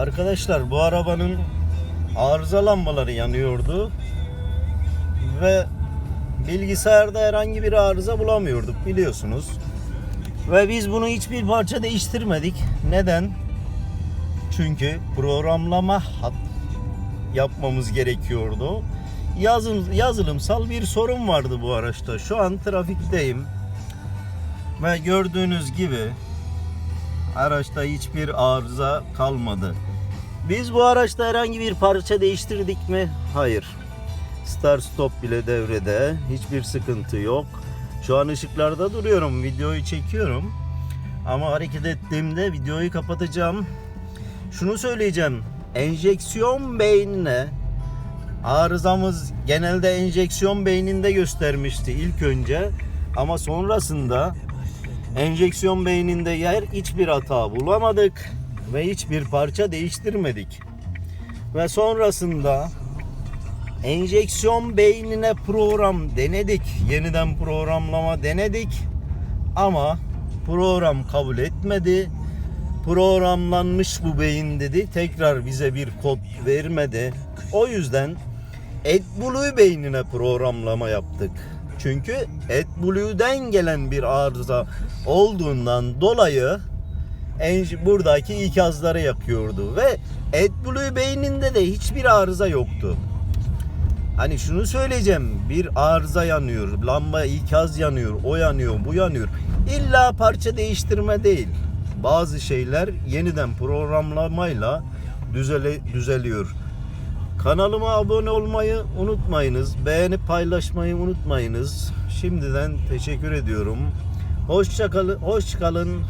Arkadaşlar bu arabanın arıza lambaları yanıyordu. Ve bilgisayarda herhangi bir arıza bulamıyorduk biliyorsunuz. Ve biz bunu hiçbir parça değiştirmedik. Neden? Çünkü programlama hat yapmamız gerekiyordu. Yazım, yazılımsal bir sorun vardı bu araçta. Şu an trafikteyim. Ve gördüğünüz gibi araçta hiçbir arıza kalmadı. Biz bu araçta herhangi bir parça değiştirdik mi? Hayır. Start stop bile devrede. Hiçbir sıkıntı yok. Şu an ışıklarda duruyorum. Videoyu çekiyorum. Ama hareket ettiğimde videoyu kapatacağım. Şunu söyleyeceğim. Enjeksiyon beynine arızamız genelde enjeksiyon beyninde göstermişti ilk önce. Ama sonrasında enjeksiyon beyninde yer hiçbir hata bulamadık ve hiçbir parça değiştirmedik. Ve sonrasında enjeksiyon beynine program denedik. Yeniden programlama denedik. Ama program kabul etmedi. Programlanmış bu beyin dedi. Tekrar bize bir kod vermedi. O yüzden AdBlue beynine programlama yaptık. Çünkü AdBlue'den gelen bir arıza olduğundan dolayı en- buradaki ikazları yakıyordu ve AdBlue beyninde de hiçbir arıza yoktu. Hani şunu söyleyeceğim. Bir arıza yanıyor, lamba ikaz yanıyor, o yanıyor, bu yanıyor. İlla parça değiştirme değil. Bazı şeyler yeniden programlamayla düzele, düzeliyor. Kanalıma abone olmayı unutmayınız. Beğenip paylaşmayı unutmayınız. Şimdiden teşekkür ediyorum. Hoşça kalın. Hoş kalın.